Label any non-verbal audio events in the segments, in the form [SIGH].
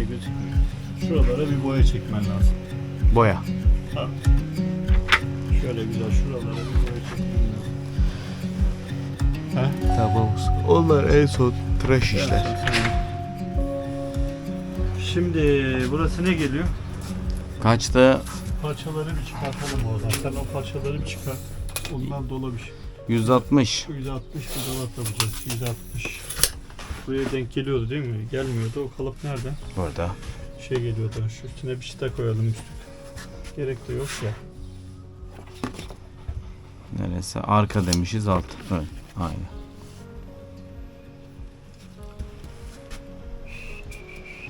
de gözükmüyor. Şuralara bir boya çekmen lazım. Boya. Ha. Şöyle güzel şuralara bir boya çekmen lazım. Ha? Tamam. Onlar en son tıraş işler. Şimdi burası ne geliyor? Kaçta? Parçaları bir çıkartalım oradan. Sen o parçaları bir çıkart. Onlar dolabış. 160. 160 bir dolap yapacağız. 160. Buraya denk geliyordu değil mi? Gelmiyordu. O kalıp nerede? Burada. Şey geliyordu. Şu üstüne bir çıta koyalım üstüne. Gerek de yok ya. Neresi? Arka demişiz alt. Evet. Aynen.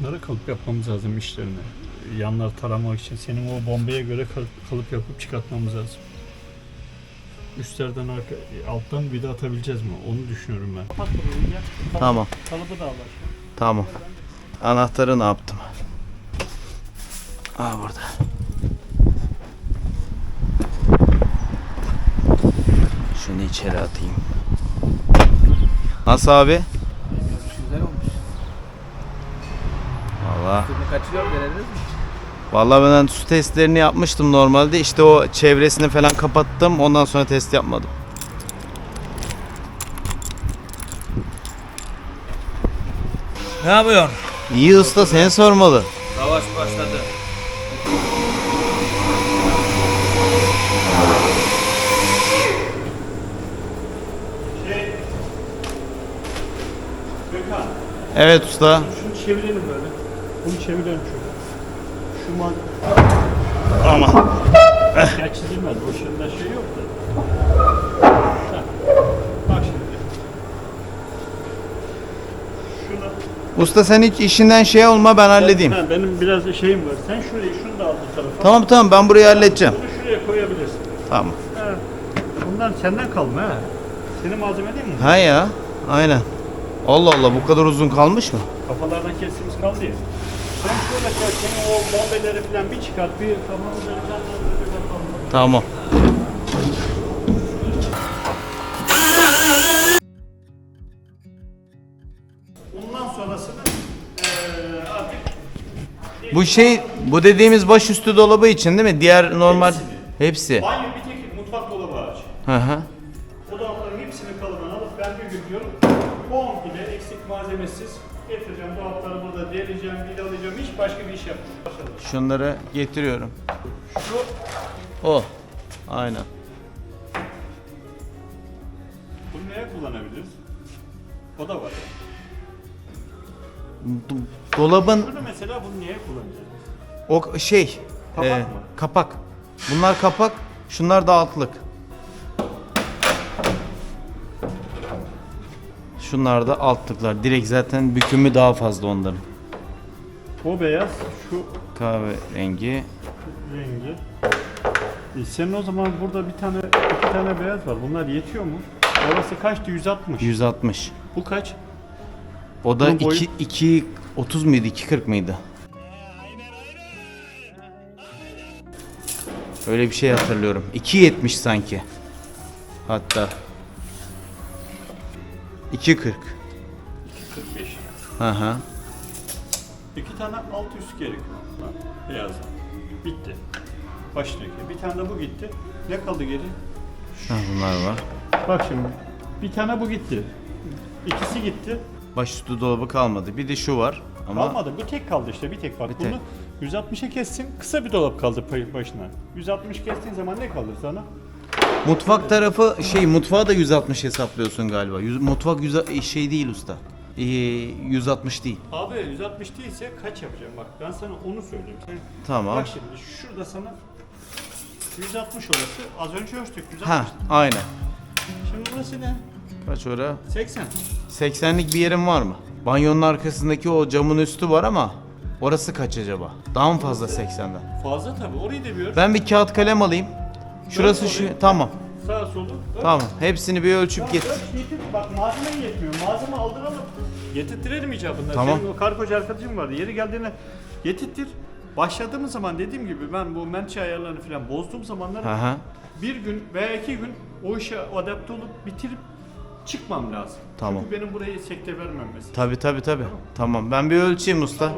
Bunlara kalıp yapmamız lazım işlerine. Yanlar taramak için. Senin o bombaya göre kalıp, kalıp yapıp çıkartmamız lazım. Üstlerden arka, alttan bir de atabileceğiz mi? Onu düşünüyorum ben. Kapat burayı. Kalıp- Tamam. Kalıbı da al. Tamam. Anahtarı ne yaptım? Aa burada. Şunu içeri atayım. Nasıl abi? Güzel olmuş. Valla. Bunu kaçırıyor? Denediniz mi? Vallahi ben su testlerini yapmıştım normalde. İşte o çevresini falan kapattım. Ondan sonra test yapmadım. Ne yapıyorsun? İyi usta seni sormalı. Savaş başladı. Gökhan, Evet usta. şunu çevirelim böyle. Bunu çevirelim şöyle. Şu man... Ama. Ya çizilmez. Boşunda şey yok da. Heh. Bak şimdi. Şunu... Usta sen hiç işinden şey olma ben halledeyim. Ha, benim biraz şeyim var. Sen şurayı, şunu da al bu tarafa. Tamam tamam ben burayı halledeceğim. Bunu şuraya koyabilirsin. Tamam. Ha. Bunlar senden kalma ha. Senin malzeme değil mi? Ha ya. Aynen. Allah Allah bu kadar uzun kalmış mı? Kafalardan kestiğimiz kaldı ya. Sen şöyle koy, senin o bombeleri falan bir çıkart, bir kafamızı bir tane. Tamam. Bundan sonrasını eee artık Bu şey bu dediğimiz başüstü dolabı için değil mi? Diğer normal hepsi. banyo bir tek mutfak dolabı hariç. Hı hı. Başka bir iş. Başladım. Şunları getiriyorum. Şu O. Aynen. bunu neye kullanabiliriz? O da var. Do- Dolabın Bunu mesela bunu niye kullanacağız? o şey Kapak e, mı? kapak. Bunlar kapak, şunlar da altlık. Şunlar da altlıklar. Direkt zaten bükümü daha fazla onların. O beyaz, şu Kahverengi. rengi. E senin o zaman burada bir tane, iki tane beyaz var. Bunlar yetiyor mu? Orası kaçtı? 160. 160. Bu kaç? O da Bunun boyu- 2 2 30 muydu? 240 mıydı? Öyle bir şey hatırlıyorum. 2.70 sanki. Hatta 2.40. 45. Hı hı. İki tane alt üst gerekiyor. Bak, Beyaz. Bitti. Baştaki. Bir tane de bu gitti. Ne kaldı geri? Ha, bunlar var. Bak şimdi. Bir tane bu gitti. İkisi gitti. Başüstü dolabı kalmadı. Bir de şu var. Ama Kalmadı. Bu tek kaldı işte. Bir tek bak. Bir tek. Bunu 160'a kessin. Kısa bir dolap kaldı pay- başına. 160 kestiğin zaman ne kalır sana? mutfak tarafı şey mutfağı da 160 hesaplıyorsun galiba. Yüz- mutfak yüz, şey değil usta. Ee, 160 değil. Abi 160 değilse kaç yapacağım bak. Ben sana onu söyleyeyim. Sen Tamam. Bak şimdi şurada sana 160 orası. Az önce ölçtük 160. Ha, aynen. Şimdi burası ne? Kaç ora? 80. 80'lik bir yerim var mı? Banyonun arkasındaki o camın üstü var ama orası kaç acaba? Daha mı fazla 80'den? Fazla tabii. Orayı da bir ölç. Ben bir kağıt kalem alayım. Şurası şu tamam. Sağ solu. Tamam. Hepsini bir ölçüp getir. Ölç, getir. Bak malzeme yetmiyor. Malzeme aldıralım. Getirtirelim icabında. Tamam. Senin o kargocu arkadaşım vardı. Yeri geldiğinde getirtir. Başladığımız zaman dediğim gibi ben bu mençe ayarlarını falan bozduğum zamanlar hı. bir gün veya iki gün o işe adapte olup bitirip çıkmam lazım. Tamam. Çünkü benim burayı sekte vermemesi. Tabi tabi tabi. Tamam. Ben bir ölçeyim usta.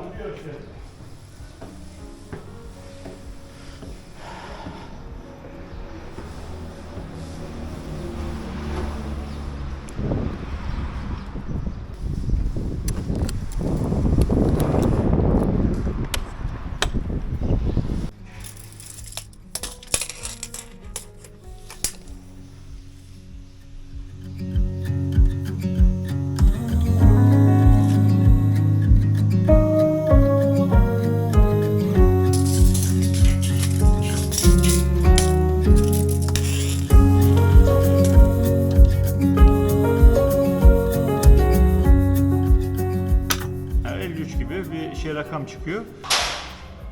Görüşürüz. tam çıkıyor.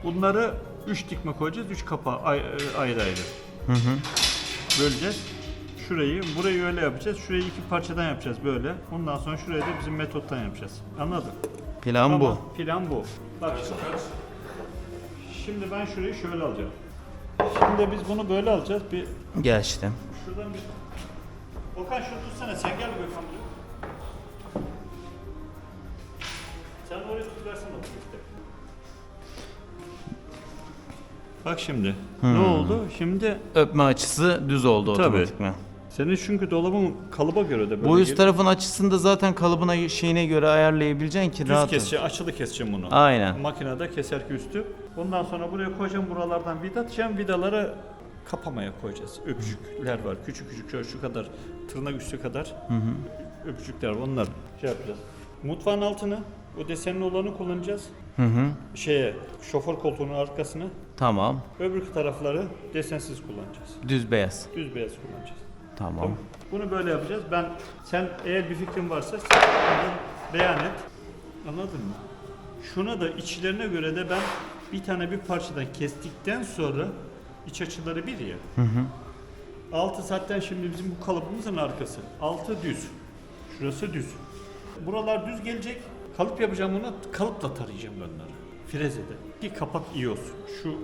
Bunları 3 dikme koyacağız. 3 kapağı ay- ayrı ayrı. Böleceğiz. Şurayı, burayı öyle yapacağız. Şurayı iki parçadan yapacağız böyle. Ondan sonra şurayı da bizim metottan yapacağız. Anladın? Plan Tamam, bu. Plan bu. Bak şimdi. Şimdi ben şurayı şöyle alacağım. Şimdi biz bunu böyle alacağız. Bir Gel işte. şuradan bir Okan şunu tutsana sen gel Gökhan buraya. Sen oraya işte. Bak şimdi. Ne oldu? Şimdi Öpme açısı düz oldu Tabii. otomatikman. senin çünkü dolabın kalıba göre de böyle Bu üst gel- tarafın açısını da zaten kalıbına şeyine göre ayarlayabileceksin ki düz rahat. ol. keseceğim, açılı keseceğim bunu. Aynen. Makinede keser ki üstü. Ondan sonra buraya koyacağım buralardan vida atacağım. Vidaları kapamaya koyacağız. Öpücükler var. Küçük küçük şöyle şu kadar tırnak üstü kadar öpücükler var. Onlar şey yapacağız. Mutfağın altını o desenli olanı kullanacağız. Hı hı. Şeye şoför koltuğunun arkasını Tamam. öbür tarafları desensiz kullanacağız. Düz beyaz. Düz beyaz kullanacağız. Tamam. Bunu böyle yapacağız. Ben sen eğer bir fikrin varsa sen beyan et. Anladın mı? Şuna da içlerine göre de ben bir tane bir parçadan kestikten sonra iç açıları bir ya. Altı zaten şimdi bizim bu kalıbımızın arkası. Altı düz. Şurası düz. Buralar düz gelecek. Kalıp yapacağım bunu. Kalıpla tarayacağım bunları. Frezede. Ki kapak iyi olsun. Şu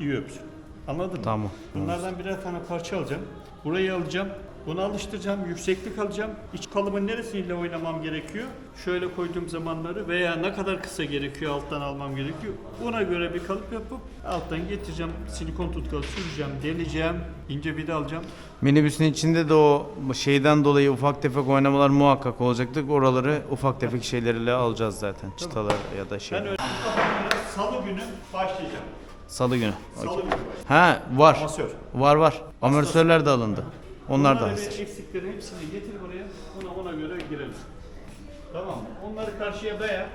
iyi öpsün. Anladın mı? Tamam. Bunlardan birer tane parça alacağım. Burayı alacağım. Bunu alıştıracağım. Yükseklik alacağım. İç kalıbın neresiyle oynamam gerekiyor? Şöyle koyduğum zamanları veya ne kadar kısa gerekiyor alttan almam gerekiyor. Buna göre bir kalıp yapıp alttan getireceğim. Silikon tutkal süreceğim, deleceğim. ince vida alacağım. Minibüsün içinde de o şeyden dolayı ufak tefek oynamalar muhakkak olacaktır. Oraları ufak tefek şeylerle alacağız zaten. Çıtalar ya da şey. Ben öyle salı günü başlayacağım. Salı günü. Salı günü başlayacağım. Ha var. Amasör. Var var. Amortisörler de alındı. Onlar da hazır. ve eksikleri hepsini getir buraya. Ona ona göre girelim. Tamam mı? Onları karşıya daya.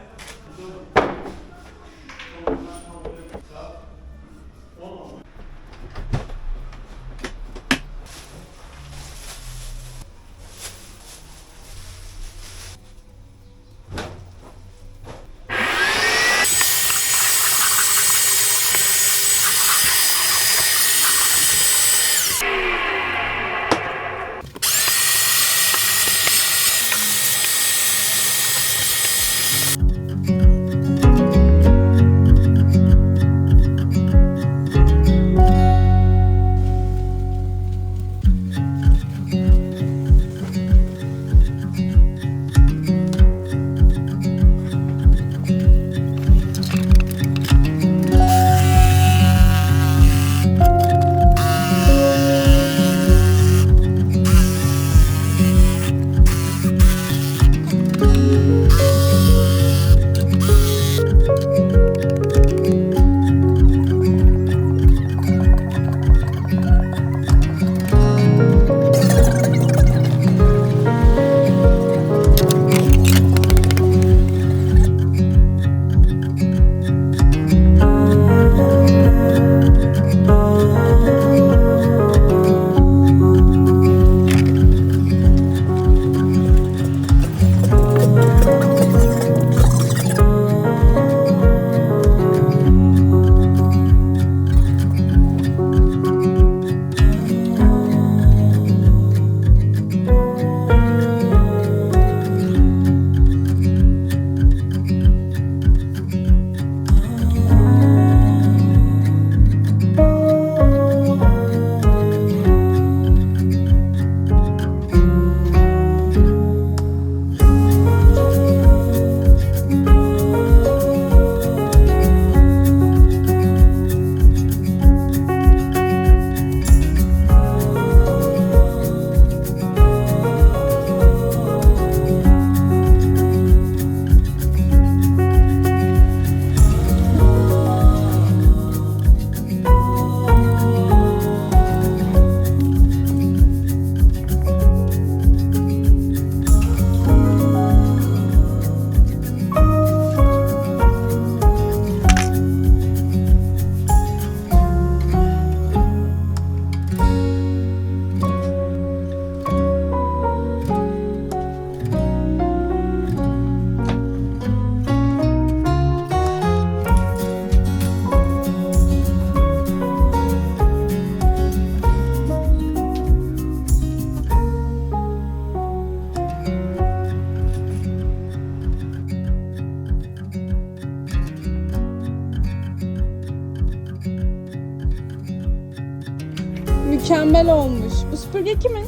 Mükemmel olmuş. Bu süpürge kimin?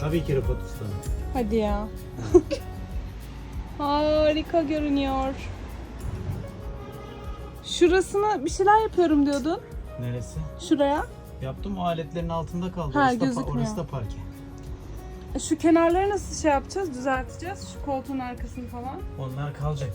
Tabii ki Rıfat Usta. Hadi ya. [LAUGHS] Harika görünüyor. Şurasına bir şeyler yapıyorum diyordun. Neresi? Şuraya. Yaptım o aletlerin altında kaldı. Ha, orası, da, gözükmüyor. orası da parke. E, Şu kenarları nasıl şey yapacağız? Düzelteceğiz. Şu koltuğun arkasını falan. Onlar kalacak